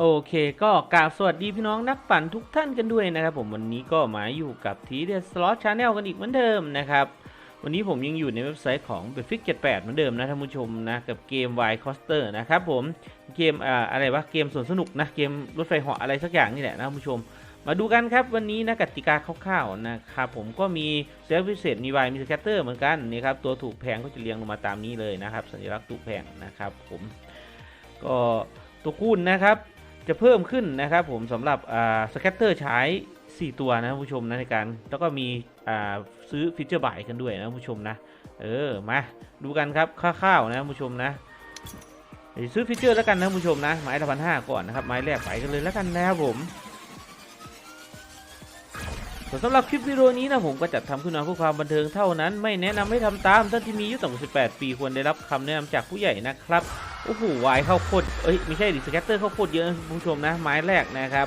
โอเคก็กราบสวัสดีพี่น้องนักปั่นทุกท่านกันด้วยนะครับ ผมวันนี้ก็มาอยู่กับทีเดสล็อตชาแนลกันอีกเหมือนเดิมนะครับ วันนี้ผมยังอยู่ในเว็บไซต์ของ b e t f i x 78เหมือนเดิมนะท่านผู้ชมนะ กับเกม Y Coaster นะครับผมเกมอ่าอะไรวะเกมสวนสนุกนะเกมรถไฟเหาะอะไรสักอย่างนี่แหละนะท่านผู้ชม มาดูกันครับวันนี้นะกติกาคร่าวๆนะครับผมก็มีเซฟพิเศษมีวายมีสแกตเตอร์เหมือนกันนี่ครับตัวถูกแพงก็จะเรียงลงมาตามนี้เลยนะครับสัญลักษณ์ถูกแพงนะครับผมก็ตัวคูณนะครับ จะเพิ่มขึ้นนะครับผมสำหรับสแกตเตอร์ใช้ 4 ตัวนะผู้ชมนะในการแล้วก็มีซื้อฟีเจอร์บ่ายกันด้วยนะผู้ชมนะ เออมาดูกันครับคร่าวๆนะผู้ชมนะซื้อฟีเจอร์แล้วกันนะผู้ชมนะไม้ละพันห้าก่อนนะครับไม้แรกไปกันเลยแล้วกันนะครับผมส่วนสำหรับคลิปวิดีโอนี้นะผมก็จัดทำขึ้นมาเพื่อความบันเทิงเท่านั้น ไม่แนะนำให้ทำตามท่านที่มีอายุต่ำกว่า18 ปีควรได้รับคำแนะนำจากผู้ใหญ่นะครับ โอ้โหวายเข้าโคตรเอ้ยไม่ใช่ดิสแกตเตอร์เข้าโคตรเยอะนะคุณผู้ชมนะไม้แรกนะครับ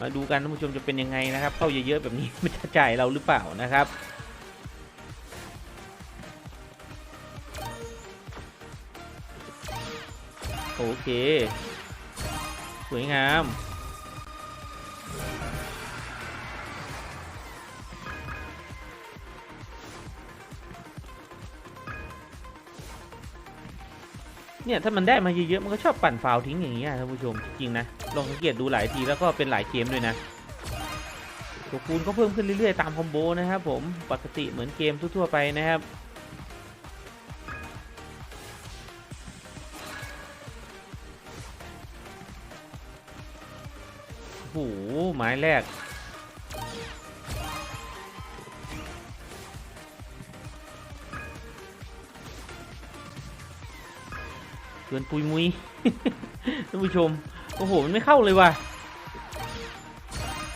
มาดูกันท่านผู้ชมจะเป็นยังไงนะครับเข้าเยอะๆแบบนี้มันจะจ่ายเราหรือเปล่านะครับโอเค สวยงาม เนี่ยถ้ามันได้มาเยอะๆมันก็ชอบปั่นฟาวทิ้งอย่างนี้ยท่านผู้ชมจริงๆนะลองสังเกตดูหลายทีแล้วก็เป็นหลายเกมด้วยนะตัวคูณก็เพิ่มขึ้นเรื่อยๆตามคอมโบนะครับผมปกติเหมือนเกมทั่วๆไปนะครับโอ้โหไม้แรก กินปุยมุยท่านผู้ชม โอ้โห มันไม่เข้าเลยว่ะ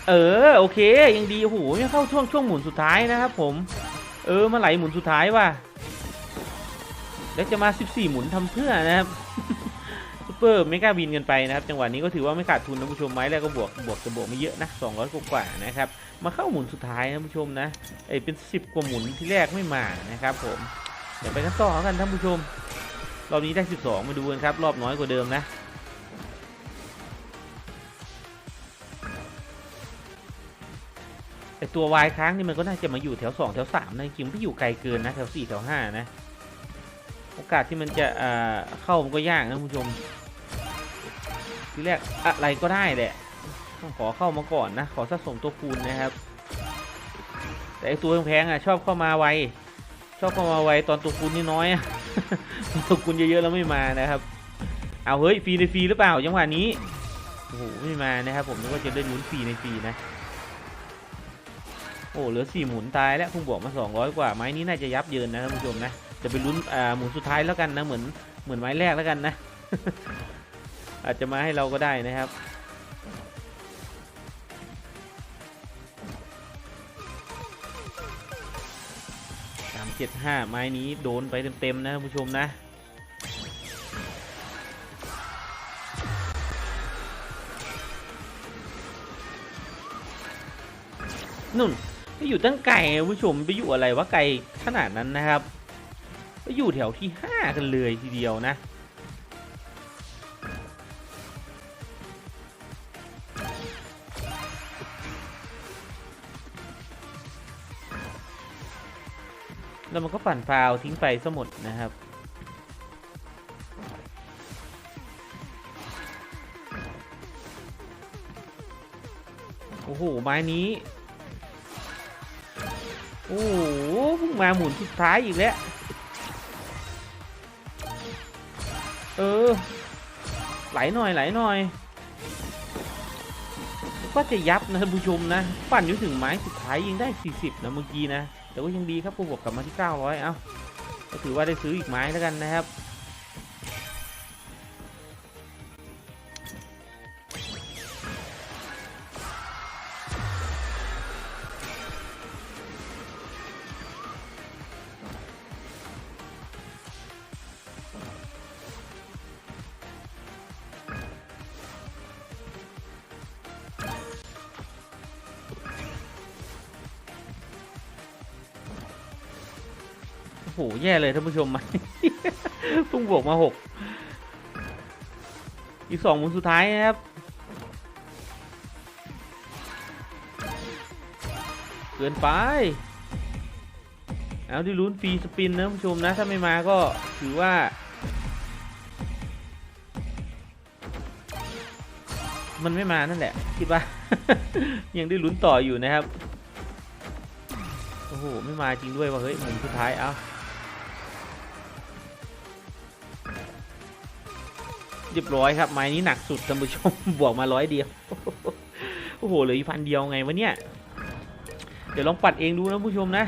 เออ โอเค ยังดี โอ้โห ไม่เข้าช่วงช่วงหมุนสุดท้ายนะครับผม เออ มาไหลหมุนสุดท้ายว่ะ แล้วจะมา 14 หมุนทำเพื่อนะครับซูเปอร์ไม่กล้าบินกันไปนะครับ จังหวะนี้ก็ถือว่าไม่ขาดทุนนะผู้ชมไม้แรกก็บวกบวกจะบวกไม่เยอะนะ200กว่าๆนะครับ มาเข้าหมุนสุดท้ายนะผู้ชมนะ เอ้เป็น 10 กว่าหมุนที่แรกไม่มานะครับผม เดี๋ยวไปกันต่อกันท่านผู้ชม รอบนี้ได้ 12 มาดูกันครับ รอบน้อยกว่าเดิมนะ ไอตัววายค้างนี่มันก็น่าจะมาอยู่แถว 2 แถว3นะจริงไม่อยู่ไกลเกินนะ แถว 4 แถว 5 นะ โอกาสที่มันจะเข้ามันก็ยากนะคุณผู้ชม ทีแรกอะไรก็ได้แหละต้องขอเข้ามาก่อนนะ ขอสะสมตัวคูณนะครับ แต่ไอตัวแพงๆอะชอบเข้ามาไว ชอบเข้ามาไวตอนตัวคูณนี่น้อยอะ ตัวคูณเยอะๆแล้วไม่มานะครับ เอาเฮ้ยฟรีในฟรีหรือเปล่าจังหวะนี้โอ้โหไม่มานะครับผมนึกว่าจะได้ลุ้นฟรีในฟรีนะโอ้เหลือสี่หมุนตายแล้วพุ่งบวกมา 200 กว่าไม้นี้น่าจะยับเยินนะท่านผู้ชมนะจะไปลุ้นอ่าหมุนสุดท้ายแล้วกันนะเหมือนเหมือนไม้แรกแล้วกันนะ อาจจะมาให้เราก็ได้นะครับ สามเจ็ดห้าไม้นี้โดนไปเต็ม ๆ นะท่านผู้ชมนะนุ่นไปอยู่ตั้งไก่ผู้ชมไปอยู่อะไรวะไก่ขนาดนั้นนะครับ ไปอยู่แถวที่ห้ากันเลยทีเดียวนะ แล้วมันก็ปั่นฟาวทิ้งไปซะหมดนะครับ โอ้โห ไม้นี้ โอ้โหเพิ่งมาหมุนสุดท้ายอีกแล้ว เออ ไหลหน่อยไหลหน่อย ก็จะยับนะท่านผู้ชมนะ ปั่นอยู่ถึงไม้สุดท้ายยิงได้ 40นะเมื่อกี้นะ แต่ว่ายังดีครับผู้บวกกลับมาที่ 900 เอ้าก็ถือว่าได้ซื้ออีกไม้แล้วกันนะครับ โหแย่เลยท่านผู้ชมมันเพิ่งบวกมาหกอีกสองมุมสุดท้ายนะครับเกินไปเอาดิลุ้นฟรีสปินนะท่านผู้ชมนะ ถ้าไม่มาก็ถือว่ามันไม่มานั่นแหละ คิดว่า ยังได้ลุ้นต่ออยู่นะครับ โอ้โห ไม่มาจริงด้วยว่าเฮ้ยหมุนสุดท้าย เอา้า เรียบร้อยครับไม้นี้หนักสุดท่านผู้ชมบวกมาร้อยเดียวโอ้โหเหลืออีกพันเดียวไงวะเนี่ยเดี๋ยวลองปัดเองดูนะผู้ชมนะ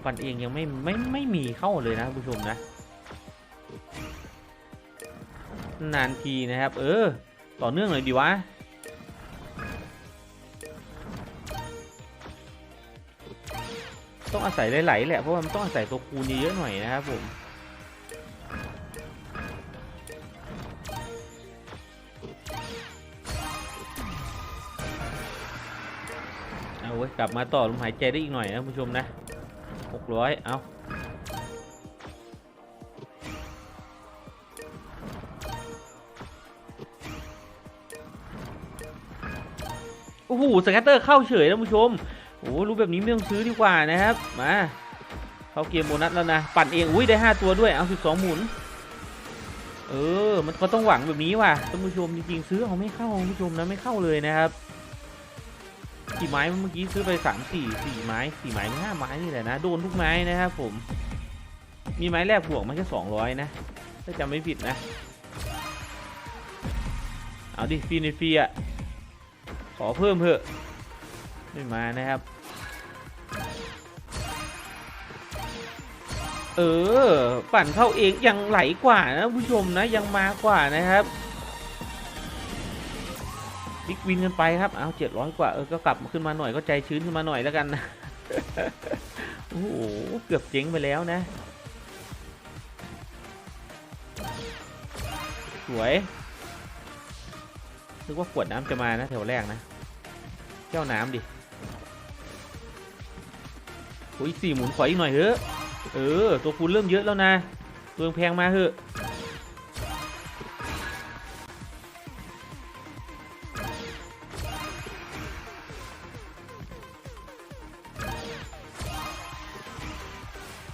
โอ้โหปันเองยังไม่ไม่ไม่มีเข้าเลยนะผู้ชมนะ นานทีนะครับ เออ ต่อเนื่องเลยดีวะต้องอาศัยไหลๆแหละเพราะว่ามันต้องอาศัยตัวคูณเยอะหน่อยนะครับผมเอาเว้กลับมาต่อลมหายใจได้อีกหน่อยนะผู้ชมนะ ร้อยเอาโอ้โหสแกตเตอร์เข้าเฉยนะผู้ชมโอ้รู้แบบนี้ไม่ต้องซื้อดีกว่านะครับ มา เข้าเกมโบนัสแล้วนะ ปั่นเอง อุ้ยได้ 5 ตัวด้วย เอา 12 หมุน เออ มันก็ต้องหวังแบบนี้ว่ะท่านผู้ชมจริงๆ ซื้อเอาไม่เข้าท่านผู้ชมนะไม่เข้าเลยนะครับ กี่ไม้เมื่อกี้ซื้อไปสามสี่สี่ไม้สี่ไม้ห้าไม้นี่แหละนะโดนทุกไม้นะครับผม มีไม้แรกบวกมันแค่สองร้อยนะถ้าจำไม่ผิดนะ เอาดิฟรีในฟรีอะขอเพิ่มเถอะไม่มานะครับ เออ ปั่นเข้าเองยังไหลกว่านะผู้ชมนะยังมากว่านะครับ บิ๊กวินกันไปครับ เอาเจ็ดร้อยกว่าเออก็กลับขึ้นมาหน่อยก็ใจชื้นขึ้นมาหน่อยแล้วกันนะโอ้โหเกือบเจ๊งไปแล้วนะ สวยนึกว่าขวดน้ำจะมานะแถวแรกนะแก้วน้ำดิโอ้ยสี่หมุนขออีกหน่อยเถอะเออ ตัวคูณเริ่มเยอะแล้วนะเปลืองแพงมาเถอะ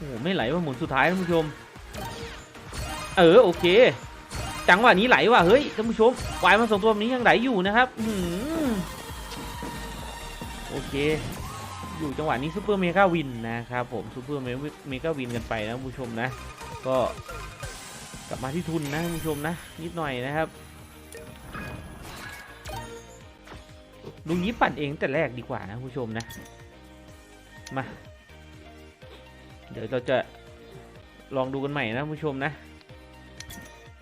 อ้ไม่ไหลว่าหมุนสุดท้ายท่านผู้ชม เออโอเค จังหวะนี้ไหลว่ะเฮ้ยท่านผู้ชมวายมาสองตัวนี้ยังไหลอยู่นะครับอืโอเค อยู่จังหวะนี้ซูเปอร์เมกาวินนะครับผมซูเปอร์เมกาวินกันไปนะท่านผู้ชมนะ ก็กลับมาที่ทุนนะท่านผู้ชมนะ นิดหน่อยนะครับลุงนี้ปั่นเองแต่แรกดีกว่านะท่านผู้ชมนะ มา ดี๋ยวเราจะลองดูกันใหม่นะผู้ชมนะ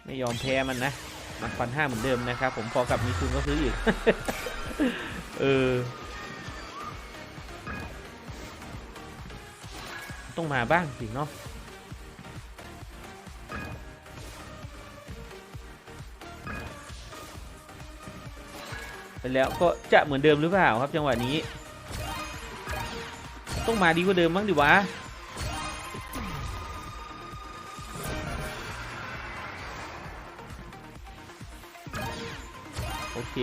ไม่ยอมแพ้มันนะมันพันห้าเหมือนเดิมนะครับ ผมพอกับมีทุนก็ซื้ออีก เออ ต้องมาบ้างสิเนาะไปแล้วก็จะเหมือนเดิมหรือเปล่าครับจังหวะนี้ ต้องมาดีกว่าเดิมมั้งดิวะ เค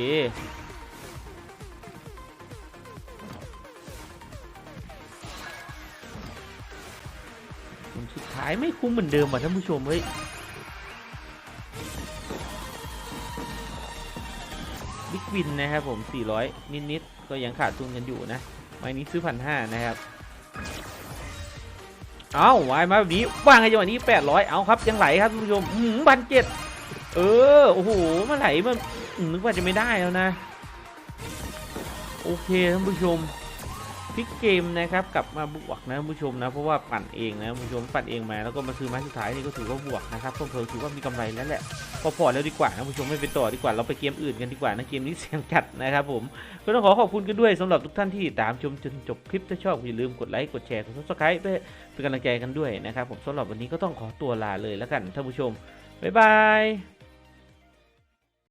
ผลสุดท้ายไม่คุ้มเหมือนเดิมว่ะท่านผู้ชมเฮ้ยบิ๊กวินนะครับผม 400 นิดๆก็ยังขาดทุนกันอยู่นะไม้นี้ซื้อพันห้านะครับ เอาวายมาแบบนี้ว่างไงจังหวะนี้ 800 เอาครับ ยังไหลครับท่านผู้ชมพันเจ็ดเออ โอ้โห มันไหลมัน นึกว่าจะไม่ได้แล้วนะ โอเคท่านผู้ชมพลิกเกมนะครับกลับมาบวกนะท่านผู้ชมนะเพราะว่าปั่นเองนะท่านผู้ชมปั่นเองมาแล้วก็มาซื้อไม้สุดท้ายนี่ก็ถือว่าบวกนะครับเพิ่มถือว่ามีกำไรแล้วแหละพอพอแล้วดีกว่านะท่านผู้ชมไม่ไปต่อดีกว่าเราไปเกมอื่นกันดีกว่านะเกมนี้เสียงจัดนะครับผมก็ต้องขอขอบคุณกันด้วยสำหรับทุกท่านที่ติดตามชมจนจบคลิปถ้าชอบอย่าลืมกดไลค์กดแชร์กดซับสไครป์เพื่อเป็นกำลังใจกันด้วยนะครับผมสำหรับวันนี้ก็ต้องขอตัวลาเลยแล้วกันท่านผู้ชมบ๊ายบาย